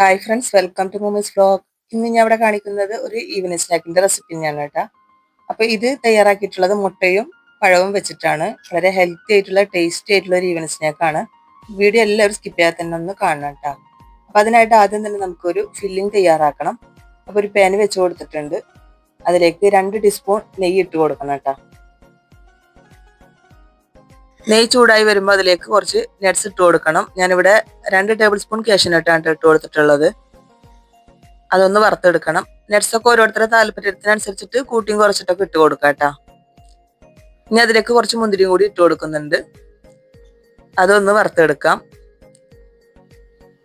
Hi friends welcome to Moomy's blog ഇന്ന് ഞാൻ ഇവിടെ കാണിക്കുന്നത് ഒരു ഈവനിങ് സ്നാക്കിന്റെ റെസിപ്പി ഞാൻ കേട്ടാ. അപ്പൊ ഇത് തയ്യാറാക്കിയിട്ടുള്ളത് മുട്ടയും പഴവും വെച്ചിട്ടാണ്. വളരെ ഹെൽത്തി ആയിട്ടുള്ള ടേസ്റ്റി ആയിട്ടുള്ള ഒരു ഈവനിങ് സ്നാക്കാണ് വീഡിയോ എല്ലാവരും സ്കിപ്പ് ചെയ്യാതെ തന്നെ ഒന്ന് കാണണം കേട്ടോ. അപ്പോൾ അതിനായിട്ട് ആദ്യം തന്നെ നമുക്കൊരു ഫില്ലിംഗ് തയ്യാറാക്കണം. അപ്പോൾ ഒരു പാന് വെച്ച് കൊടുത്തിട്ടുണ്ട്. അതിലേക്ക് രണ്ട് ടീസ്പൂൺ നെയ്യ് ഇട്ട് കൊടുക്കണം കേട്ടോ. നെയ്യ് ചൂടായി വരുമ്പോൾ അതിലേക്ക് കുറച്ച് നട്ട്സ് ഇട്ട് കൊടുക്കണം. ഞാനിവിടെ രണ്ട് ടേബിൾ സ്പൂൺ കാഷ്യനട്ടാണ് ഇട്ട് കൊടുത്തിട്ടുള്ളത്. അതൊന്ന് വറുത്തെടുക്കണം. നട്ട്സ് ഒക്കെ ഓരോരുത്തരുടെ താല്പര്യത്തിനനുസരിച്ചിട്ട് കൂട്ടിയും കുറച്ചിട്ടൊക്കെ ഇട്ട് കൊടുക്കാം കേട്ടോ. ഇനി അതിലേക്ക് കുറച്ച് മുന്തിരിയും കൂടി ഇട്ട് കൊടുക്കുന്നുണ്ട്. അതൊന്ന് വറുത്തെടുക്കാം.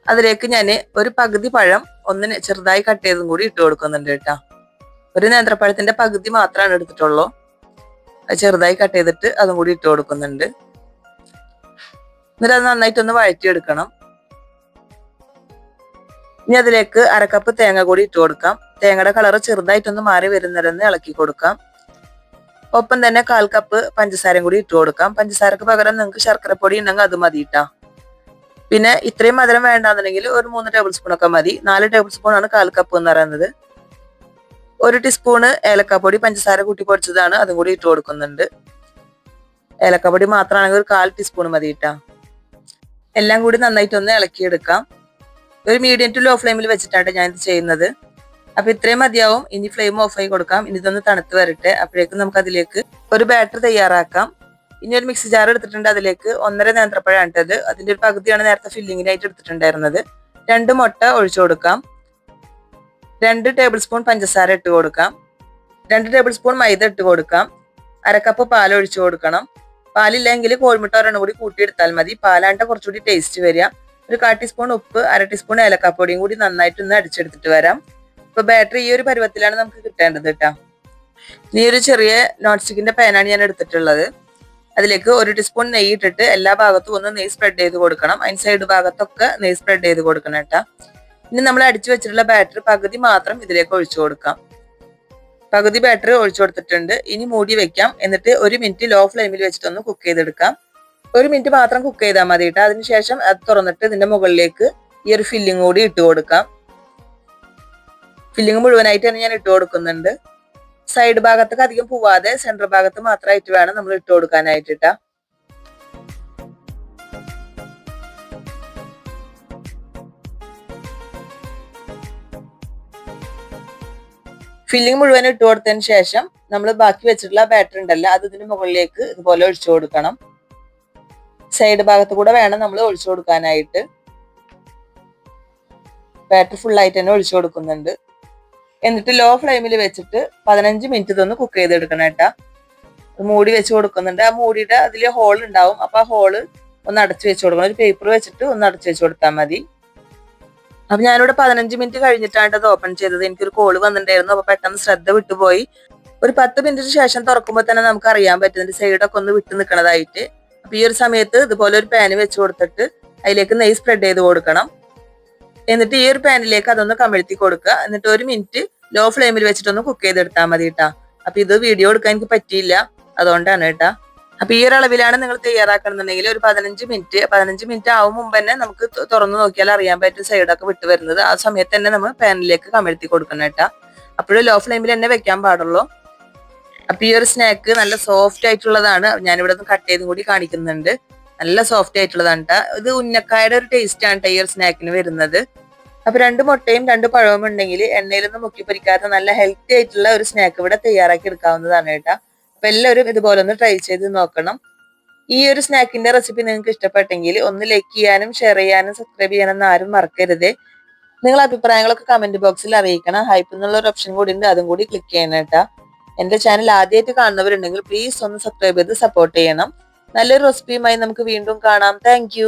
അതിലേക്ക് ഞാൻ ഒരു പകുതി പഴം ഒന്ന് ചെറുതായി കട്ട് ചെയ്തും കൂടി ഇട്ട് കൊടുക്കുന്നുണ്ട് കേട്ടോ. ഒരു നേന്ത്രപ്പഴത്തിന്റെ പകുതി മാത്രമാണ് എടുത്തിട്ടുള്ളൂ. ചെറുതായി കട്ട് ചെയ്തിട്ട് അതും കൂടി ഇട്ട് കൊടുക്കുന്നുണ്ട്. എന്നിട്ട് അത് നന്നായിട്ടൊന്ന് വഴറ്റിയെടുക്കണം. ഇനി അതിലേക്ക് അരക്കപ്പ് തേങ്ങ കൂടി ഇട്ട് കൊടുക്കാം. തേങ്ങയുടെ കളർ ചെറുതായിട്ടൊന്ന് മാറി വരുന്നതെന്ന് ഇളക്കി കൊടുക്കാം. ഒപ്പം തന്നെ കാൽ കപ്പ് പഞ്ചസാരയും കൂടി ഇട്ട് കൊടുക്കാം. പഞ്ചസാരക്ക് പകരം നിങ്ങൾക്ക് ശർക്കരപ്പൊടി ഉണ്ടെങ്കിൽ അത് മതി പിന്നെ ഇത്രയും മധുരം വേണ്ടാന്നുണ്ടെങ്കിൽ ഒരു മൂന്ന് ടേബിൾ സ്പൂൺ ഒക്കെ മതി. നാല് ടേബിൾ സ്പൂൺ ആണ് കാൽ കപ്പ് എന്ന് പറയുന്നത്. ഒരു ടീസ്പൂണ് ഏലക്കാപ്പൊടി പഞ്ചസാര കൂട്ടി പൊടിച്ചതാണ് അതും കൂടി ഇട്ട് കൊടുക്കുന്നുണ്ട്. ഏലക്കാപ്പൊടി മാത്രമാണെങ്കിൽ ഒരു കാൽ ടീസ്പൂൺ മതി എല്ലാം കൂടി നന്നായിട്ട് ഒന്ന് ഇളക്കിയെടുക്കാം. ഒരു മീഡിയം ടു ലോ ഫ്ലെയിമിൽ വെച്ചിട്ടാണ് ഞാൻ ഇത് ചെയ്യുന്നത്. അപ്പൊ ഇത്രയും മതിയാവും. ഇനി ഫ്ലെയിം ഓഫ് ആയി കൊടുക്കാം. ഇനി ഇതൊന്ന് തണുത്ത് വരട്ടെ. അപ്പോഴേക്കും നമുക്ക് അതിലേക്ക് ഒരു ബാറ്റർ തയ്യാറാക്കാം. ഇനി ഒരു മിക്സി ജാർ എടുത്തിട്ടുണ്ട്. അതിലേക്ക് ഒന്നര നേന്ത്രപ്പഴാണ് ഇട്ടത് അതിന്റെ ഒരു പകുതിയാണ് നേരത്തെ ഫില്ലിങ്ങിനായിട്ട് എടുത്തിട്ടുണ്ടായിരുന്നത്. രണ്ട് മുട്ട ഒഴിച്ചു കൊടുക്കാം. രണ്ട് ടേബിൾ സ്പൂൺ പഞ്ചസാര ഇട്ട് കൊടുക്കാം. രണ്ട് ടേബിൾ സ്പൂൺ മൈദ ഇട്ട് കൊടുക്കാം. അരക്കപ്പ് പാൽ ഒഴിച്ചു കൊടുക്കണം. പാലില്ലെങ്കിൽ കോഴിമുട്ട ഒരെണ്ണം കൂടി കൂട്ടിയെടുത്താൽ മതി. പാലാണ്ട കുറച്ചുകൂടി ടേസ്റ്റ് വരിക. ഒരു കാ ടീസ്പൂൺ ഉപ്പ് അര ടീസ്പൂൺ ഏലക്കാപ്പൊടിയും കൂടി നന്നായിട്ട് ഒന്ന് അടിച്ചെടുത്തിട്ട് വരാം. ഇപ്പൊ ബാറ്ററി ഈ ഒരു പരുവത്തിലാണ് നമുക്ക് കിട്ടേണ്ടത് കേട്ടോ. ഈ ഒരു ചെറിയ നോൺ സ്റ്റിക്കിന്റെ പാനാണ് ഞാൻ എടുത്തിട്ടുള്ളത്. അതിലേക്ക് ഒരു ടീസ്പൂൺ നെയ്യ് ഇട്ടിട്ട് എല്ലാ ഭാഗത്തും ഒന്ന് നെയ്യ് സ്പ്രെഡ് ചെയ്ത് കൊടുക്കണം. അതിന് സൈഡ് ഭാഗത്തൊക്കെ നെയ്യ് സ്പ്രെഡ് ചെയ്ത് കൊടുക്കണം കേട്ടോ. ഇനി നമ്മൾ അടിച്ചു വെച്ചിട്ടുള്ള ബാറ്ററി പകുതി മാത്രം ഇതിലേക്ക് ഒഴിച്ചു കൊടുക്കാം. പകുതി ബാറ്ററി ഒഴിച്ചു കൊടുത്തിട്ടുണ്ട്. ഇനി മൂടി വെക്കാം. എന്നിട്ട് ഒരു മിനിറ്റ് ലോ ഫ്ലെയിമിൽ വെച്ചിട്ട് ഒന്ന് കുക്ക് ചെയ്തെടുക്കാം. ഒരു മിനിറ്റ് മാത്രം കുക്ക് ചെയ്താൽ മതി കേട്ടോ അതിനുശേഷം അത് തുറന്നിട്ട് ഇതിന്റെ മുകളിലേക്ക് ഈ ഒരു ഫില്ലിംഗ് കൂടി ഇട്ട് കൊടുക്കാം. ഫില്ലിംഗ് മുഴുവനായിട്ട് തന്നെ ഞാൻ ഇട്ട് കൊടുക്കുന്നുണ്ട്. സൈഡ് ഭാഗത്തൊക്കെ അധികം പോവാതെ സെൻട്രൽ ഭാഗത്ത് മാത്രമായിട്ട് വേണം നമ്മൾ ഇട്ട് കൊടുക്കാനായിട്ട് കേട്ടോ ഫില്ലിംഗ് മുഴുവൻ ഇട്ട് കൊടുത്തതിന് ശേഷം നമ്മൾ ബാക്കി വെച്ചിട്ടുള്ള ബാറ്റർ ഉണ്ടല്ലോ അത് ഇതിന് മുകളിലേക്ക് ഇതുപോലെ ഒഴിച്ചു കൊടുക്കണം. സൈഡ് ഭാഗത്ത് കൂടെ വേണം നമ്മൾ ഒഴിച്ചു കൊടുക്കാനായിട്ട്. ബാറ്റർ ഫുൾ ആയിട്ട് തന്നെ ഒഴിച്ചു കൊടുക്കുന്നുണ്ട്. എന്നിട്ട് ലോ ഫ്ലെയിമിൽ വെച്ചിട്ട് പതിനഞ്ച് മിനിറ്റ് ഇതൊന്ന് കുക്ക് ചെയ്തെടുക്കണം കേട്ടാ. മൂടി വെച്ച് കൊടുക്കുന്നുണ്ട്. ആ മൂടിയുടെ അതിൽ ഹോൾ ഉണ്ടാവും. അപ്പൊ ആ ഹോൾ ഒന്ന് അടച്ചു വെച്ച് കൊടുക്കണം. ഒരു പേപ്പർ വെച്ചിട്ട് ഒന്ന് അടച്ചു വെച്ച് കൊടുത്താൽ മതി. അപ്പൊ ഞാനിവിടെ പതിനഞ്ച് മിനിറ്റ് കഴിഞ്ഞിട്ടാണ് അത് ഓപ്പൺ ചെയ്തത്. എനിക്കൊരു കോൾ വന്നിട്ടുണ്ടായിരുന്നു. അപ്പൊ പെട്ടെന്ന് ശ്രദ്ധ വിട്ടുപോയി. ഒരു പത്ത് മിനിറ്റിന് ശേഷം തുറക്കുമ്പോൾ തന്നെ നമുക്ക് അറിയാൻ പറ്റുന്നുണ്ട് സൈഡൊക്കെ ഒന്ന് വിട്ടു നിൽക്കണതായിട്ട്. അപ്പൊ ഈ ഒരു സമയത്ത് ഇതുപോലെ ഒരു പാന് വെച്ച് കൊടുത്തിട്ട് അതിലേക്ക് നെയ് സ്പ്രെഡ് ചെയ്ത് കൊടുക്കണം. എന്നിട്ട് ഈ ഒരു പാനിലേക്ക് അതൊന്ന് കമിഴ്ത്തി കൊടുക്കുക. എന്നിട്ട് ഒരു മിനിറ്റ് ലോ ഫ്ലെയിമിൽ വെച്ചിട്ടൊന്ന് കുക്ക് ചെയ്തെടുത്താൽ മതി കേട്ടാ അപ്പൊ ഇത് വീഡിയോ എടുക്കാൻ എനിക്ക് പറ്റിയില്ല. അതുകൊണ്ടാണ് കേട്ടാ അപ്പൊ ഈ ഒരു അളവിലാണ് നിങ്ങൾ തയ്യാറാക്കണമെന്നുണ്ടെങ്കിൽ ഒരു പതിനഞ്ച് മിനിറ്റ് പതിനഞ്ച് മിനിറ്റ് ആവും മുമ്പ് തന്നെ നമുക്ക് തുറന്നു നോക്കിയാൽ അറിയാൻ പറ്റും സൈഡൊക്കെ വിട്ട് വരുന്നത്. ആ സമയത്ത് തന്നെ നമ്മൾ പാനിലേക്ക് കമഴ്ത്തി കൊടുക്കണം കേട്ടാ. അപ്പോഴും ലോ ഫ്ലെയിമിൽ തന്നെ വെക്കാൻ പാടുള്ളൂ. അപ്പൊ ഈ ഒരു സ്നാക്ക് നല്ല സോഫ്റ്റ് ആയിട്ടുള്ളതാണ്. ഞാനിവിടെ നിന്ന് കട്ട് ചെയ്തും കൂടി കാണിക്കുന്നുണ്ട്. നല്ല സോഫ്റ്റ് ആയിട്ടുള്ളതാണ് കേട്ടോ ഇത് ഉന്നക്കായുടെ ഒരു ടേസ്റ്റ് ആണ് ഈ ഒരു സ്നാക്കിന് വരുന്നത്. അപ്പൊ രണ്ട് മുട്ടയും രണ്ട് പഴവും ഉണ്ടെങ്കിൽ എണ്ണയിലൊന്നും മുക്കി പൊരിക്കാത്ത നല്ല ഹെൽത്തി ആയിട്ടുള്ള ഒരു സ്നാക്ക് ഇവിടെ തയ്യാറാക്കി എടുക്കാവുന്നതാണ് കേട്ടോ. അപ്പൊ എല്ലാവരും ഇതുപോലെ ഒന്ന് ട്രൈ ചെയ്ത് നോക്കണം. ഈ ഒരു സ്നാക്കിന്റെ റെസിപ്പി നിങ്ങൾക്ക് ഇഷ്ടപ്പെട്ടെങ്കിൽ ഒന്ന് ലൈക്ക് ചെയ്യാനും ഷെയർ ചെയ്യാനും സബ്സ്ക്രൈബ് ചെയ്യാനും ആരും മറക്കരുത്. നിങ്ങൾ അഭിപ്രായങ്ങളൊക്കെ കമന്റ് ബോക്സിൽ അറിയിക്കണം. ഹൈപ്പ് എന്നുള്ള ഒരു ഓപ്ഷൻ കൂടി ഉണ്ട്. അതും കൂടി ക്ലിക്ക് ചെയ്യണേട്ടാ എന്റെ ചാനൽ ആദ്യമായിട്ട് കാണുന്നവരുണ്ടെങ്കിൽ പ്ലീസ് ഒന്ന് സബ്സ്ക്രൈബ് ചെയ്ത് സപ്പോർട്ട് ചെയ്യണം. നല്ലൊരു റെസിപ്പിയുമായി നമുക്ക് വീണ്ടും കാണാം. താങ്ക്